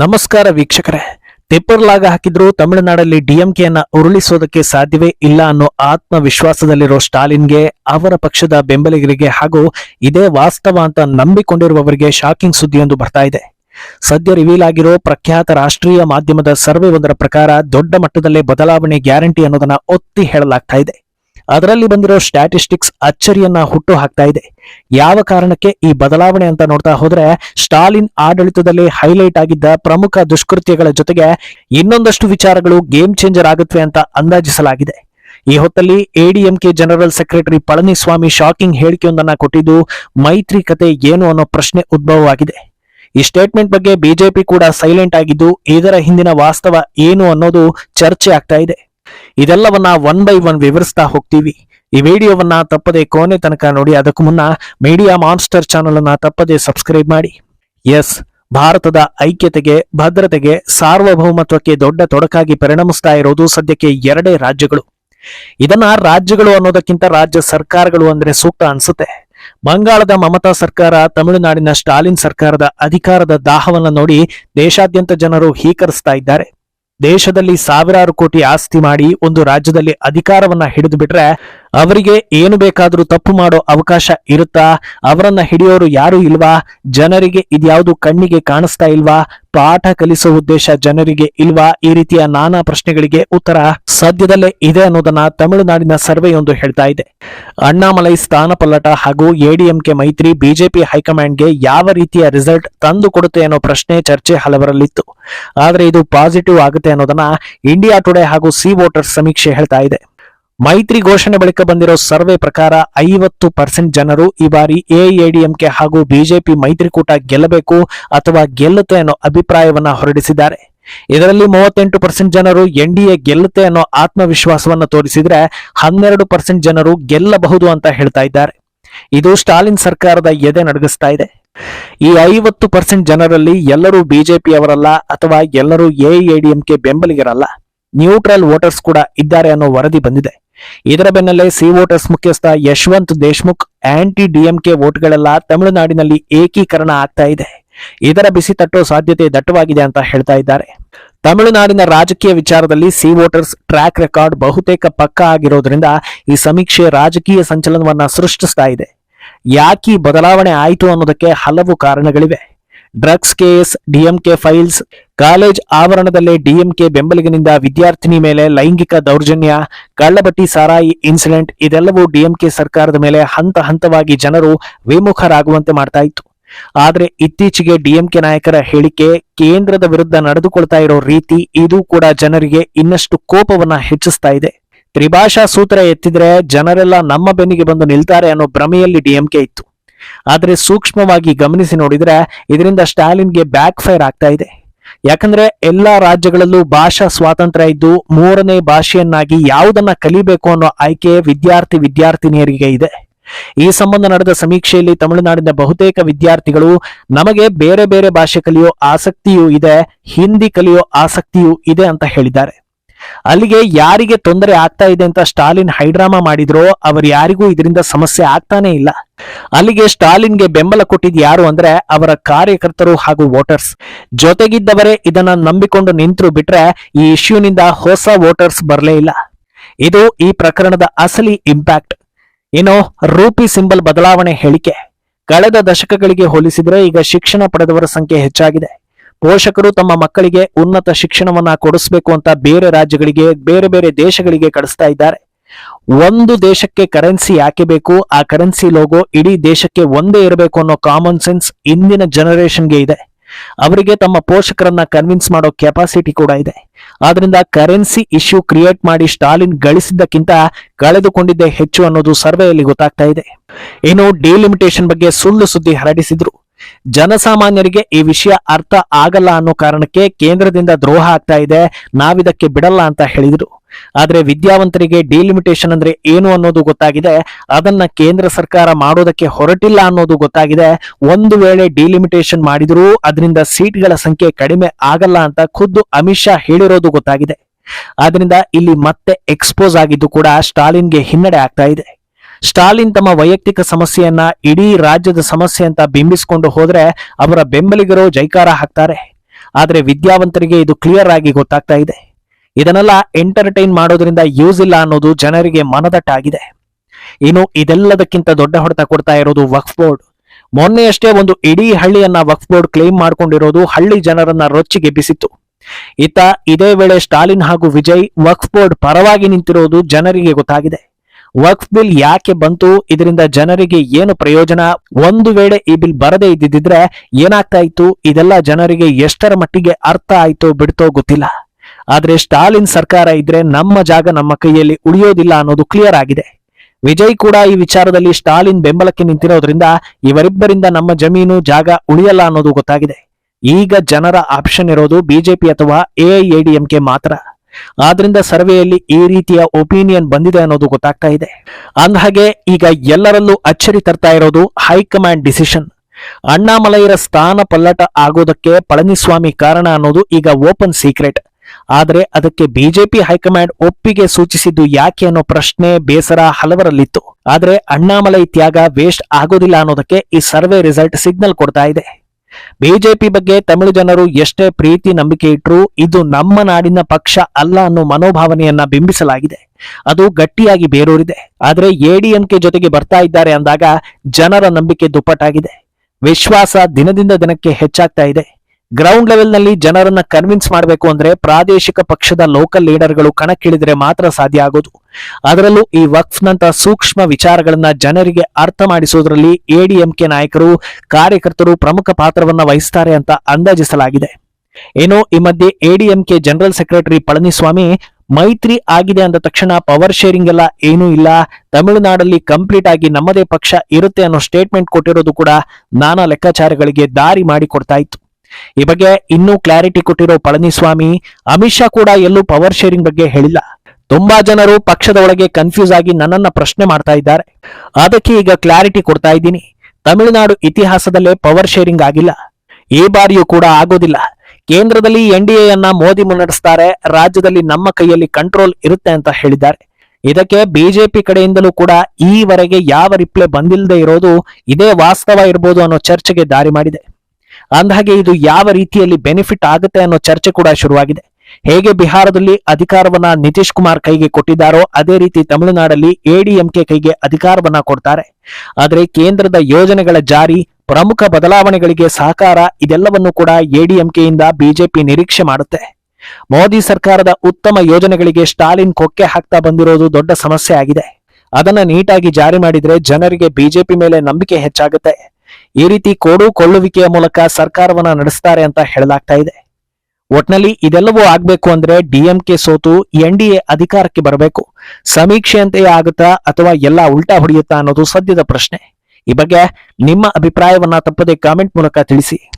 ನಮಸ್ಕಾರ ವೀಕ್ಷಕರೇ. ತೆಪ್ಪರ್ಲಾಗ ಹಾಕಿದ್ರು ತಮಿಳುನಾಡಲ್ಲಿ ಡಿಎಂಕೆಯನ್ನ ಉರುಳಿಸೋದಕ್ಕೆ ಸಾಧ್ಯವೇ ಇಲ್ಲ ಅನ್ನೋ ಆತ್ಮವಿಶ್ವಾಸದಲ್ಲಿರೋ ಸ್ಟಾಲಿನ್ಗೆ, ಅವರ ಪಕ್ಷದ ಬೆಂಬಲಿಗರಿಗೆ ಹಾಗೂ ಇದೇ ವಾಸ್ತವ ಅಂತ ನಂಬಿಕೊಂಡಿರುವವರಿಗೆ ಶಾಕಿಂಗ್ ಸುದ್ದಿಯೊಂದು ಬರ್ತಾ ಇದೆ. ಸದ್ಯ ರಿವೀಲ್ ಆಗಿರೋ ಪ್ರಖ್ಯಾತ ರಾಷ್ಟ್ರೀಯ ಮಾಧ್ಯಮದ ಸರ್ವೆ ಒಂದರ ಪ್ರಕಾರ ದೊಡ್ಡ ಮಟ್ಟದಲ್ಲೇ ಬದಲಾವಣೆ ಗ್ಯಾರಂಟಿ ಅನ್ನೋದನ್ನ ಒತ್ತಿ ಹೇಳಲಾಗ್ತಾ ಇದೆ. ಅದರಲ್ಲಿ ಬಂದಿರೋ ಸ್ಟ್ಯಾಟಿಸ್ಟಿಕ್ಸ್ ಅಚ್ಚರಿಯನ್ನ ಹುಟ್ಟು ಹಾಕ್ತಾ ಇದೆ. ಯಾವ ಕಾರಣಕ್ಕೆ ಈ ಬದಲಾವಣೆ ಅಂತ ನೋಡ್ತಾ ಹೋದ್ರೆ, ಸ್ಟಾಲಿನ್ ಆಡಳಿತದಲ್ಲಿ ಹೈಲೈಟ್ ಆಗಿದ್ದ ಪ್ರಮುಖ ದುಷ್ಕೃತ್ಯಗಳ ಜೊತೆಗೆ ಇನ್ನೊಂದಷ್ಟು ವಿಚಾರಗಳು ಗೇಮ್ ಚೇಂಜರ್ ಆಗುತ್ತವೆ ಅಂತ ಅಂದಾಜಿಸಲಾಗಿದೆ. ಈ ಹೊತ್ತಲ್ಲಿ ADMK general secretary Palaniswami shocking ಹೇಳಿಕೆಯೊಂದನ್ನ ಕೊಟ್ಟಿದ್ದು, ಮೈತ್ರಿ ಕತೆ ಏನು ಅನ್ನೋ ಪ್ರಶ್ನೆ ಉದ್ಭವವಾಗಿದೆ. ಈ ಸ್ಟೇಟ್ಮೆಂಟ್ ಬಗ್ಗೆ ಬಿಜೆಪಿ ಕೂಡ ಸೈಲೆಂಟ್ ಆಗಿದ್ದು, ಇದರ ಹಿಂದಿನ ವಾಸ್ತವ ಏನು ಅನ್ನೋದು ಚರ್ಚೆ ಆಗ್ತಾ ಇದೆ. ಇದೆಲ್ಲವನ್ನ ಒನ್ ಬೈ ಒನ್ ವಿವರಿಸ್ತಾ ಹೋಗ್ತೀವಿ. ಈ ವಿಡಿಯೋವನ್ನ ತಪ್ಪದೆ ಕೊನೆ ತನಕ ನೋಡಿ, ಅದಕ್ಕೂ ಮುನ್ನ ಮೀಡಿಯಾ ಮಾನ್ಸ್ಟರ್ ಚಾನಲ್ ಅನ್ನ ತಪ್ಪದೆ ಸಬ್ಸ್ಕ್ರೈಬ್ ಮಾಡಿ. ಎಸ್ ಭಾರತದ ಐಕ್ಯತೆಗೆ, ಭದ್ರತೆಗೆ, ಸಾರ್ವಭೌಮತ್ವಕ್ಕೆ ದೊಡ್ಡ ತೊಡಕಾಗಿ ಪರಿಣಮಿಸ್ತಾ ಇರೋದು ಸದ್ಯಕ್ಕೆ ಎರಡೇ ರಾಜ್ಯಗಳು. ಇದನ್ನ ರಾಜ್ಯಗಳು ಅನ್ನೋದಕ್ಕಿಂತ ರಾಜ್ಯ ಸರ್ಕಾರಗಳು ಅಂದ್ರೆ ಸೂಕ್ತ ಅನ್ಸುತ್ತೆ. ಬಂಗಾಳದ ಮಮತಾ ಸರ್ಕಾರ, ತಮಿಳುನಾಡಿನ ಸ್ಟಾಲಿನ್ ಸರ್ಕಾರದ ಅಧಿಕಾರದ ದಾಹವನ್ನ ನೋಡಿ ದೇಶಾದ್ಯಂತ ಜನರು ಹೀಕರಿಸ್ತಾ ಇದ್ದಾರೆ. ದೇಶದಲ್ಲಿ ಸಾವಿರಾರು ಕೋಟಿ ಆಸ್ತಿ ಮಾಡಿ ಒಂದು ರಾಜ್ಯದಲ್ಲಿ ಅಧಿಕಾರವನ್ನ ಹಿಡಿದು ಬಿಟ್ರೆ ಅವರಿಗೆ ಏನು ಬೇಕಾದರೂ ತಪ್ಪು ಮಾಡೋ ಅವಕಾಶ ಇರುತ್ತಾ? ಅವರನ್ನ ಹಿಡಿಯೋರು ಯಾರು ಇಲ್ವಾ? ಜನರಿಗೆ ಇದ್ಯಾವುದು ಕಣ್ಣಿಗೆ ಕಾಣಿಸ್ತಾ ಇಲ್ವಾ? ಪಾಠ ಕಲಿಸುವ ಉದ್ದೇಶ ಜನರಿಗೆ ಇಲ್ವಾ? ಈ ರೀತಿಯ ನಾನಾ ಪ್ರಶ್ನೆಗಳಿಗೆ ಉತ್ತರ ಸದ್ಯದಲ್ಲೇ ಇದೆ ಅನ್ನೋದನ್ನ ತಮಿಳುನಾಡಿನ ಸರ್ವೆಯೊಂದು ಹೇಳ್ತಾ ಇದೆ. ಅಣ್ಣಾಮಲೈ ಸ್ಥಾನ ಪಲ್ಲಟ ಹಾಗೂ ಎಡಿಎಂಕೆ ಮೈತ್ರಿ ಬಿಜೆಪಿ ಹೈಕಮಾಂಡ್ಗೆ ಯಾವ ರೀತಿಯ ರಿಸಲ್ಟ್ ತಂದು ಕೊಡುತ್ತೆ ಅನ್ನೋ ಪ್ರಶ್ನೆ ಚರ್ಚೆ ಹಲವರಲ್ಲಿತ್ತು. ಆದರೆ ಇದು ಪಾಸಿಟಿವ್ ಆಗುತ್ತೆ ಅನ್ನೋದನ್ನ ಇಂಡಿಯಾ ಟುಡೇ ಹಾಗೂ ಸಿ ವೋಟರ್ಸ್ ಸಮೀಕ್ಷೆ ಹೇಳ್ತಾ ಇದೆ. ಮೈತ್ರಿ ಘೋಷಣೆ ಬಳಿಕ ಬಂದಿರೋ ಸರ್ವೆ ಪ್ರಕಾರ ಐವತ್ತು ಪರ್ಸೆಂಟ್ ಜನರು ಈ ಬಾರಿ ಎಐಎಡಿಎಂಕೆ ಹಾಗೂ ಬಿಜೆಪಿ ಮೈತ್ರಿಕೂಟ ಗೆಲ್ಲಬೇಕು ಅಥವಾ ಗೆಲ್ಲುತ್ತೆ ಅನ್ನೋ ಅಭಿಪ್ರಾಯವನ್ನ ಹೊರಡಿಸಿದ್ದಾರೆ. ಇದರಲ್ಲಿ ಮೂವತ್ತೆಂಟು ಪರ್ಸೆಂಟ್ ಜನರು ಎನ್ಡಿಎ ಗೆಲ್ಲುತ್ತೆ ಅನ್ನೋ ಆತ್ಮವಿಶ್ವಾಸವನ್ನ ತೋರಿಸಿದ್ರೆ ಹನ್ನೆರಡು ಪರ್ಸೆಂಟ್ ಜನರು ಗೆಲ್ಲಬಹುದು ಅಂತ ಹೇಳ್ತಾ ಇದ್ದಾರೆ. ಇದು ಸ್ಟಾಲಿನ್ ಸರ್ಕಾರದ ಎದೆ ನಡಗಿಸ್ತಾ ಇದೆ. ಈ ಐವತ್ತು ಪರ್ಸೆಂಟ್ ಜನರಲ್ಲಿ ಎಲ್ಲರೂ ಬಿಜೆಪಿಯವರಲ್ಲ ಅಥವಾ ಎಲ್ಲರೂ ಎಐಎಡಿಎಂಕೆ ಬೆಂಬಲಿಗರಲ್ಲ. ನ್ಯೂಟ್ರಲ್ ವೋಟರ್ಸ್ ಕೂಡ ಇದ್ದಾರೆ ಅನ್ನೋ ವರದಿ ಬಂದಿದೆ. ಇದರ ಬೆನ್ನಲ್ಲೇ ಸಿ ವೋಟರ್ಸ್ ಮುಖ್ಯಸ್ಥ ಯಶವಂತ್ ದೇಶ್ಮುಖ್ ಆಂಟಿ ಡಿಎಂಕೆ ವೋಟ್ಗಳೆಲ್ಲ ತಮಿಳುನಾಡಿನಲ್ಲಿ ಏಕೀಕರಣ ಆಗ್ತಾ ಇದೆ. ಇದರ ಬಿಸಿ ತಟ್ಟೋ ಸಾಧ್ಯತೆ ದಟ್ಟವಾಗಿದೆ ಅಂತ ಹೇಳ್ತಾ ಇದ್ದಾರೆ. ತಮಿಳುನಾಡಿನ ರಾಜಕೀಯ ವಿಚಾರದಲ್ಲಿ ಸಿ ವೋಟರ್ಸ್ ಟ್ರ್ಯಾಕ್ ರೆಕಾರ್ಡ್ ಬಹುತೇಕ ಪಕ್ಕ ಆಗಿರೋದ್ರಿಂದ ಈ ಸಮೀಕ್ಷೆ ರಾಜಕೀಯ ಸಂಚಲನವನ್ನ ಸೃಷ್ಟಿಸ್ತಾ ಇದೆ. ಯಾಕಿ ಬದಲಾವಣೆ ಆಯಿತು ಅನ್ನೋದಕ್ಕೆ ಹಲವು ಕಾರಣಗಳಿವೆ. Drugs case, DMK files, college ಆವರಣದಲ್ಲೇ DMK ಬೆಂಬಲಿಗನಿಂದ ವಿದ್ಯಾರ್ಥಿನಿ ಮೇಲೆ ಲೈಂಗಿಕ ದೌರ್ಜನ್ಯ, ಕಳ್ಳಬಟ್ಟಿ ಸಾರಾಯಿ ಇನ್ಸಿಡೆಂಟ್ ಇದೆಲ್ಲವೂ ಡಿಎಂಕೆ ಸರ್ಕಾರದ ಮೇಲೆ ಹಂತ ಹಂತವಾಗಿ ಜನರು ವಿಮುಖರಾಗುವಂತೆ ಮಾಡ್ತಾ ಇತ್ತು. ಆದರೆ ಇತ್ತೀಚೆಗೆ ಡಿಎಂಕೆ ನಾಯಕರ ಹೇಳಿಕೆ ಕೇಂದ್ರದ ವಿರುದ್ಧ ನಡೆದುಕೊಳ್ತಾ ಇರೋ ರೀತಿ ಇದು ಕೂಡ ಜನರಿಗೆ ಇನ್ನಷ್ಟು ಕೋಪವನ್ನ ಹೆಚ್ಚಿಸ್ತಾ ಇದೆ. ತ್ರಿಭಾಷಾ ಸೂತ್ರ ಎತ್ತಿದ್ರೆ ಜನರೆಲ್ಲ ನಮ್ಮ ಬೆನ್ನಿಗೆ ಬಂದು ನಿಲ್ತಾರೆ ಅನ್ನೋ ಭ್ರಮೆಯಲ್ಲಿ ಡಿಎಂಕೆ ಇತ್ತು. ಆದ್ರೆ ಸೂಕ್ಷ್ಮವಾಗಿ ಗಮನಿಸಿ ನೋಡಿದರೆ ಇದರಿಂದ ಸ್ಟಾಲಿನ್ಗೆ ಬ್ಯಾಕ್ ಫೈರ್ ಆಗ್ತಾ ಇದೆ. ಯಾಕಂದ್ರೆ ಎಲ್ಲಾ ರಾಜ್ಯಗಳಲ್ಲೂ ಭಾಷಾ ಸ್ವಾತಂತ್ರ್ಯ ಇದ್ದು ಮೂರನೇ ಭಾಷೆಯನ್ನಾಗಿ ಯಾವುದನ್ನ ಕಲಿಬೇಕು ಅನ್ನೋ ಆಯ್ಕೆ ವಿದ್ಯಾರ್ಥಿ ವಿದ್ಯಾರ್ಥಿನಿಯರಿಗೆ ಇದೆ. ಈ ಸಂಬಂಧ ನಡೆದ ಸಮೀಕ್ಷೆಯಲ್ಲಿ ತಮಿಳುನಾಡಿನ ಬಹುತೇಕ ವಿದ್ಯಾರ್ಥಿಗಳು ನಮಗೆ ಬೇರೆ ಬೇರೆ ಭಾಷೆ ಕಲಿಯೋ ಆಸಕ್ತಿಯೂ ಇದೆ, ಹಿಂದಿ ಕಲಿಯೋ ಆಸಕ್ತಿಯೂ ಇದೆ ಅಂತ ಹೇಳಿದ್ದಾರೆ. ಅಲ್ಲಿಗೆ ಯಾರಿಗೆ ತೊಂದರೆ ಆಗ್ತಾ ಇದೆ ಅಂತ ಸ್ಟಾಲಿನ್ ಹೈಡ್ರಾಮಾ ಮಾಡಿದ್ರೋ ಅವರು ಯಾರಿಗೂ ಇದರಿಂದ ಸಮಸ್ಯೆ ಆಗ್ತಾನೆ ಇಲ್ಲ. ಅಲ್ಲಿಗೆ ಸ್ಟಾಲಿನ್ಗೆ ಬೆಂಬಲ ಕೊಟ್ಟಿದ್ ಯಾರು ಅಂದ್ರೆ ಅವರ ಕಾರ್ಯಕರ್ತರು ಹಾಗೂ ವೋಟರ್ಸ್. ಜೊತೆಗಿದ್ದವರೇ ಇದನ್ನ ನಂಬಿಕೊಂಡು ನಿಂತರು ಬಿಟ್ರೆ ಈ ಇಶ್ಯೂನಿಂದ ಹೊಸ ವೋಟರ್ಸ್ ಬರಲೇ ಇಲ್ಲ. ಇದು ಈ ಪ್ರಕರಣದ ಅಸಲಿ ಇಂಪ್ಯಾಕ್ಟ್. ಇನ್ನು ರೂಪಿ ಸಿಂಬಲ್ ಬದಲಾವಣೆ ಹೇಳಿಕೆ. ಕಳೆದ ದಶಕಗಳಿಗೆ ಹೋಲಿಸಿದ್ರೆ ಈಗ ಶಿಕ್ಷಣ ಪಡೆದವರ ಸಂಖ್ಯೆ ಹೆಚ್ಚಾಗಿದೆ. ಪೋಷಕರು ತಮ್ಮ ಮಕ್ಕಳಿಗೆ ಉನ್ನತ ಶಿಕ್ಷಣವನ್ನ ಕೊಡಿಸ್ಬೇಕು ಅಂತ ಬೇರೆ ರಾಜ್ಯಗಳಿಗೆ, ಬೇರೆ ಬೇರೆ ದೇಶಗಳಿಗೆ ಕಳಿಸ್ತಾ ಇದ್ದಾರೆ. ಒಂದು ದೇಶಕ್ಕೆ ಕರೆನ್ಸಿ ಯಾಕೆ ಬೇಕು? ಆ ಕರೆನ್ಸಿ ಲೋಗೋ ಇಡೀ ದೇಶಕ್ಕೆ ಒಂದೇ ಇರಬೇಕು ಅನ್ನೋ ಕಾಮನ್ ಸೆನ್ಸ್ ಇಂದಿನ ಜನರೇಷನ್ಗೆ ಇದೆ. ಅವರಿಗೆ ತಮ್ಮ ಪೋಷಕರನ್ನ ಕನ್ವಿನ್ಸ್ ಮಾಡೋ ಕೆಪಾಸಿಟಿ ಕೂಡ ಇದೆ. ಆದ್ರಿಂದ ಕರೆನ್ಸಿ ಇಶ್ಯೂ ಕ್ರಿಯೇಟ್ ಮಾಡಿ ಸ್ಟಾಲಿನ್ ಗಳಿಸಿದ್ದಕ್ಕಿಂತ ಕಳೆದುಕೊಂಡಿದ್ದೇ ಹೆಚ್ಚು ಅನ್ನೋದು ಸರ್ವೆಯಲ್ಲಿ ಗೊತ್ತಾಗ್ತಾ ಇದೆ. ಇನ್ನು ಡಿಲಿಮಿಟೇಷನ್ ಬಗ್ಗೆ ಸುಳ್ಳು ಸುದ್ದಿ ಹರಡಿಸಿದ್ರು. ಜನಸಾಮಾನ್ಯರಿಗೆ ಈ ವಿಷಯ ಅರ್ಥ ಆಗಲ್ಲ ಅನ್ನೋ ಕಾರಣಕ್ಕೆ ಕೇಂದ್ರದಿಂದ ದ್ರೋಹ ಆಗ್ತಾ ಇದೆ, ನಾವಿದಕ್ಕೆ ಬಿಡಲ್ಲ ಅಂತ ಹೇಳಿದ್ರು. ಆದ್ರೆ ವಿದ್ಯಾವಂತರಿಗೆ ಡಿಲಿಮಿಟೇಷನ್ ಅಂದ್ರೆ ಏನು ಅನ್ನೋದು ಗೊತ್ತಾಗಿದೆ, ಅದನ್ನ ಕೇಂದ್ರ ಸರ್ಕಾರ ಮಾಡೋದಕ್ಕೆ ಹೊರಟಿಲ್ಲ ಅನ್ನೋದು ಗೊತ್ತಾಗಿದೆ. ಒಂದು ವೇಳೆ ಡಿಲಿಮಿಟೇಷನ್ ಮಾಡಿದರೂ ಅದರಿಂದ ಸೀಟ್ಗಳ ಸಂಖ್ಯೆ ಕಡಿಮೆ ಆಗಲ್ಲ ಅಂತ ಖುದ್ದು ಅಮಿತ್ ಶಾ ಹೇಳಿರೋದು ಗೊತ್ತಾಗಿದೆ. ಆದ್ರಿಂದ ಇಲ್ಲಿ ಮತ್ತೆ ಎಕ್ಸ್ಪೋಸ್ ಆಗಿದ್ದು ಕೂಡ ಸ್ಟಾಲಿನ್ಗೆ ಹಿನ್ನಡೆ ಆಗ್ತಾ ಇದೆ. ಸ್ಟಾಲಿನ್ ತಮ್ಮ ವೈಯಕ್ತಿಕ ಸಮಸ್ಯೆಯನ್ನ ಇಡೀ ರಾಜ್ಯದ ಸಮಸ್ಯೆ ಅಂತ ಬಿಂಬಿಸಿಕೊಂಡು ಹೋದ್ರೆ ಅವರ ಬೆಂಬಲಿಗರು ಜೈಕಾರ ಹಾಕ್ತಾರೆ ಆದ್ರೆ ವಿದ್ಯಾವಂತರಿಗೆ ಇದು ಕ್ಲಿಯರ್ ಆಗಿ ಗೊತ್ತಾಗ್ತಾ ಇದೆ. ಇದನ್ನೆಲ್ಲ ಎಂಟರ್ಟೈನ್ ಮಾಡೋದ್ರಿಂದ ಯೂಸ್ ಇಲ್ಲ ಅನ್ನೋದು ಜನರಿಗೆ ಮನದಟ್ಟಾಗಿದೆ ಇನ್ನು ಇದೆಲ್ಲದಕ್ಕಿಂತ ದೊಡ್ಡ ಹೊಡೆತ ಕೊಡ್ತಾ ಇರೋದು ವಕ್ಫ್ ಬೋರ್ಡ್. ಮೊನ್ನೆಯಷ್ಟೇ ಒಂದು ಇಡೀ ಹಳ್ಳಿಯನ್ನ ವಕ್ಫ್ ಬೋರ್ಡ್ ಕ್ಲೇಮ್ ಮಾಡ್ಕೊಂಡಿರೋದು ಹಳ್ಳಿ ಜನರನ್ನ ರೊಚ್ಚಿಗೆಬ್ಬಿಸಿತ್ತು ಇತ್ತ ಇದೇ ವೇಳೆ ಸ್ಟಾಲಿನ್ ಹಾಗೂ ವಿಜಯ್ ವಕ್ಫ್ ಬೋರ್ಡ್ ಪರವಾಗಿ ನಿಂತಿರೋದು ಜನರಿಗೆ ಗೊತ್ತಾಗಿದೆ. ವಕ್ಫ್ ಬಿಲ್ ಯಾಕೆ ಬಂತು? ಇದರಿಂದ ಜನರಿಗೆ ಏನು ಪ್ರಯೋಜನ? ಒಂದು ವೇಳೆ ಈ ಬಿಲ್ ಬರದೇ ಇದ್ದಿದ್ರೆ ಏನಾಗ್ತಾ ಇತ್ತು? ಇದೆಲ್ಲ ಜನರಿಗೆ ಎಷ್ಟರ ಮಟ್ಟಿಗೆ ಅರ್ಥ ಆಯ್ತೋ ಬಿಡ್ತೋ ಗೊತ್ತಿಲ್ಲ. ಆದ್ರೆ ಸ್ಟಾಲಿನ್ ಸರ್ಕಾರ ಇದ್ರೆ ನಮ್ಮ ಜಾಗ ನಮ್ಮ ಕೈಯಲ್ಲಿ ಉಳಿಯೋದಿಲ್ಲ ಅನ್ನೋದು ಕ್ಲಿಯರ್ ಆಗಿದೆ. ವಿಜಯ್ ಕೂಡ ಈ ವಿಚಾರದಲ್ಲಿ ಸ್ಟಾಲಿನ್ ಬೆಂಬಲಕ್ಕೆ ನಿಂತಿರೋದ್ರಿಂದ ಇವರಿಬ್ಬರಿಂದ ನಮ್ಮ ಜಮೀನು, ಜಾಗ ಉಳಿಯಲ್ಲ ಅನ್ನೋದು ಗೊತ್ತಾಗಿದೆ. ಈಗ ಜನರ ಆಪ್ಷನ್ ಇರೋದು ಬಿಜೆಪಿ ಅಥವಾ ಎಐಎಡಿಎಂಕೆ ಮಾತ್ರ. ಆದ್ರಿಂದ ಸರ್ವೆಯಲ್ಲಿ ಈ ರೀತಿಯ ಒಪಿನಿಯನ್ ಬಂದಿದೆ ಅನ್ನೋದು ಗೊತ್ತಾಗ್ತಾ ಇದೆ. ಅಂದಹಾಗೆ ಈಗ ಎಲ್ಲರಲ್ಲೂ ಅಚ್ಚರಿ ತರ್ತಾ ಇರೋದು ಹೈಕಮಾಂಡ್ ಡಿಸಿಷನ್ ಅಣ್ಣಾಮಲೈರ ಸ್ಥಾನ ಪಲ್ಲಟ ಆಗೋದಕ್ಕೆ ಪಳನಿಸ್ವಾಮಿ ಕಾರಣ ಅನ್ನೋದು ಈಗ ಓಪನ್ ಸೀಕ್ರೆಟ್ ಆದರೆ ಅದಕ್ಕೆ ಬಿಜೆಪಿ ಹೈಕಮಾಂಡ್ ಒಪ್ಪಿಗೆ ಸೂಚಿಸಿದ್ದು ಯಾಕೆ ಅನ್ನೋ ಪ್ರಶ್ನೆ ಬೇಸರ ಹಲವರಲ್ಲಿತ್ತು. ಆದರೆ ಅಣ್ಣಾಮಲೈ ತ್ಯಾಗ ವೇಸ್ಟ್ ಆಗೋದಿಲ್ಲ ಅನ್ನೋದಕ್ಕೆ ಈ ಸರ್ವೆ ರಿಸಲ್ಟ್ ಸಿಗ್ನಲ್ ಕೊಡ್ತಾ ಇದೆ. ಬಿಜೆಪಿ ಬಗ್ಗೆ ತಮಿಳು ಜನರು ಎಷ್ಟೇ ಪ್ರೀತಿ, ನಂಬಿಕೆ ಇಟ್ರೂ ಇದು ನಮ್ಮ ನಾಡಿನ ಪಕ್ಷ ಅಲ್ಲ ಅನ್ನೋ ಮನೋಭಾವನೆಯನ್ನ ಬಿಂಬಿಸಲಾಗಿದೆ. ಅದು ಗಟ್ಟಿಯಾಗಿ ಬೇರೂರಿದೆ. ಆದರೆ ಎಡಿಎಂಕೆ ಜೊತೆಗೆ ಬರ್ತಾ ಇದ್ದಾರೆ ಅಂದಾಗ ಜನರ ನಂಬಿಕೆ ದುಪ್ಪಟ್ಟಾಗಿದೆ. ವಿಶ್ವಾಸ ದಿನದಿಂದ ದಿನಕ್ಕೆ ಹೆಚ್ಚಾಗ್ತಾ ಇದೆ. ಗ್ರೌಂಡ್ ಲೆವೆಲ್ನಲ್ಲಿ ಜನರನ್ನ ಕನ್ವಿನ್ಸ್ ಮಾಡಬೇಕು ಅಂದ್ರೆ ಪ್ರಾದೇಶಿಕ ಪಕ್ಷದ ಲೋಕಲ್ ಲೀಡರ್ಗಳು ಕಣಕ್ಕಿಳಿದ್ರೆ ಮಾತ್ರ ಸಾಧ್ಯ ಆಗೋದು. ಅದರಲ್ಲೂ ಈ ವಕ್ಫ್ ನಂತಹ ಸೂಕ್ಷ್ಮ ವಿಚಾರಗಳನ್ನ ಜನರಿಗೆ ಅರ್ಥ ಮಾಡಿಸುವುದರಲ್ಲಿ ಎಡಿಎಂಕೆ ನಾಯಕರು ಕಾರ್ಯಕರ್ತರು ಪ್ರಮುಖ ಪಾತ್ರವನ್ನ ವಹಿಸ್ತಾರೆ ಅಂತ ಅಂದಾಜಿಸಲಾಗಿದೆ. ಏನು ಈ ಮಧ್ಯೆ ಎಡಿಎಂಕೆ ಜನರಲ್ ಸೆಕ್ರೆಟರಿ ಪಳನಿಸ್ವಾಮಿ, ಮೈತ್ರಿ ಆಗಿದೆ ಅಂದ ತಕ್ಷಣ ಪವರ್ ಶೇರಿಂಗ್ ಎಲ್ಲ ಏನೂ ಇಲ್ಲ. ತಮಿಳುನಾಡಲ್ಲಿ ಕಂಪ್ಲೀಟ್ ಆಗಿ ನಮ್ಮದೇ ಪಕ್ಷ ಇರುತ್ತೆ ಅನ್ನೋ ಸ್ಟೇಟ್ಮೆಂಟ್ ಕೊಟ್ಟಿರೋದು ಕೂಡ ನಾನಾ ಲೆಕ್ಕಾಚಾರಗಳಿಗೆ ದಾರಿ ಮಾಡಿಕೊಡ್ತಾ ಇತ್ತು. ಈ ಬಗ್ಗೆ ಇನ್ನೂ ಕ್ಲಾರಿಟಿ ಕೊಟ್ಟಿರೋ ಪಳನಿಸ್ವಾಮಿ, ಅಮಿತ್ ಶಾ ಕೂಡ ಎಲ್ಲೂ ಪವರ್ ಶೇರಿಂಗ್ ಬಗ್ಗೆ ಹೇಳಿಲ್ಲ. ತುಂಬಾ ಜನರು ಪಕ್ಷದ ಒಳಗೆ ಕನ್ಫ್ಯೂಸ್ ಆಗಿ ನನ್ನನ್ನ ಪ್ರಶ್ನೆ ಮಾಡ್ತಾ ಇದ್ದಾರೆ. ಅದಕ್ಕೆ ಈಗ ಕ್ಲಾರಿಟಿ ಕೊಡ್ತಾ ಇದ್ದೀನಿ. ತಮಿಳುನಾಡು ಇತಿಹಾಸದಲ್ಲೇ ಪವರ್ ಶೇರಿಂಗ್ ಆಗಿಲ್ಲ. ಈ ಬಾರಿಯೂ ಕೂಡ ಆಗೋದಿಲ್ಲ. ಕೇಂದ್ರದಲ್ಲಿ ಎನ್ ಡಿ ಎನ್ನ ಮೋದಿ ಮುನ್ನಡೆಸ್ತಾರೆ. ರಾಜ್ಯದಲ್ಲಿ ನಮ್ಮ ಕೈಯಲ್ಲಿ ಕಂಟ್ರೋಲ್ ಇರುತ್ತೆ ಅಂತ ಹೇಳಿದ್ದಾರೆ. ಇದಕ್ಕೆ ಬಿಜೆಪಿ ಕಡೆಯಿಂದಲೂ ಕೂಡ ಈವರೆಗೆ ಯಾವ ರಿಪ್ಲೈ ಬಂದಿಲ್ಲದೆ ಇರೋದು ಇದೇ ವಾಸ್ತವ ಇರಬಹುದು ಅನ್ನೋ ಚರ್ಚೆಗೆ ದಾರಿ ಮಾಡಿದೆ. ಅಂದಹಾಗೆ ಇದು ಯಾವ ರೀತಿಯಲ್ಲಿ ಬೆನಿಫಿಟ್ ಆಗುತ್ತೆ ಅನ್ನೋ ಚರ್ಚೆ ಕೂಡ ಶುರುವಾಗಿದೆ. ಹೇಗೆ ಬಿಹಾರದಲ್ಲಿ ಅಧಿಕಾರವನ್ನ ನಿತೀಶ್ ಕುಮಾರ್ ಕೈಗೆ ಕೊಟ್ಟಿದ್ದಾರೋ ಅದೇ ರೀತಿ ತಮಿಳುನಾಡಲ್ಲಿ ಎಡಿಎಂಕೆ ಕೈಗೆ ಅಧಿಕಾರವನ್ನ ಕೊಡ್ತಾರೆ. ಆದರೆ ಕೇಂದ್ರದ ಯೋಜನೆಗಳ ಜಾರಿ, ಪ್ರಮುಖ ಬದಲಾವಣೆಗಳಿಗೆ ಸಹಕಾರ ಇದೆಲ್ಲವನ್ನು ಕೂಡ ಎಡಿಎಂಕೆಯಿಂದ ಬಿಜೆಪಿ ನಿರೀಕ್ಷೆ ಮಾಡುತ್ತೆ. ಮೋದಿ ಸರ್ಕಾರದ ಉತ್ತಮ ಯೋಜನೆಗಳಿಗೆ ಸ್ಟಾಲಿನ್ ಕೊಕ್ಕೆ ಹಾಕ್ತಾ ಬಂದಿರೋದು ದೊಡ್ಡ ಸಮಸ್ಯೆ ಆಗಿದೆ. ಅದನ್ನ ನೀಟಾಗಿ ಜಾರಿ ಮಾಡಿದ್ರೆ ಜನರಿಗೆ ಬಿಜೆಪಿ ಮೇಲೆ ನಂಬಿಕೆ ಹೆಚ್ಚಾಗುತ್ತೆ. ಈ ರೀತಿ ಕೋಡು ಕೊಳ್ಳುವಿಕೆಯ ಮೂಲಕ ಸರ್ಕಾರವನ್ನ ನಡೆಸ್ತಾರೆ ಅಂತ ಹೇಳಲಾಗ್ತಾ ಇದೆ. ಒಟ್ನಲ್ಲಿ ಇದೆಲ್ಲವೂ ಆಗ್ಬೇಕು ಅಂದ್ರೆ ಡಿಎಂಕೆ ಸೋತು ಎನ್ ಡಿ ಅಧಿಕಾರಕ್ಕೆ ಬರಬೇಕು. ಸಮೀಕ್ಷೆಯಂತೆಯೇ ಆಗುತ್ತಾ ಅಥವಾ ಎಲ್ಲ ಉಲ್ಟಾ ಹೊಡೆಯುತ್ತಾ ಅನ್ನೋದು ಸದ್ಯದ ಪ್ರಶ್ನೆ. ಈ ಬಗ್ಗೆ ನಿಮ್ಮ ಅಭಿಪ್ರಾಯವನ್ನ ತಪ್ಪದೆ ಕಾಮೆಂಟ್ ಮೂಲಕ ತಿಳಿಸಿ.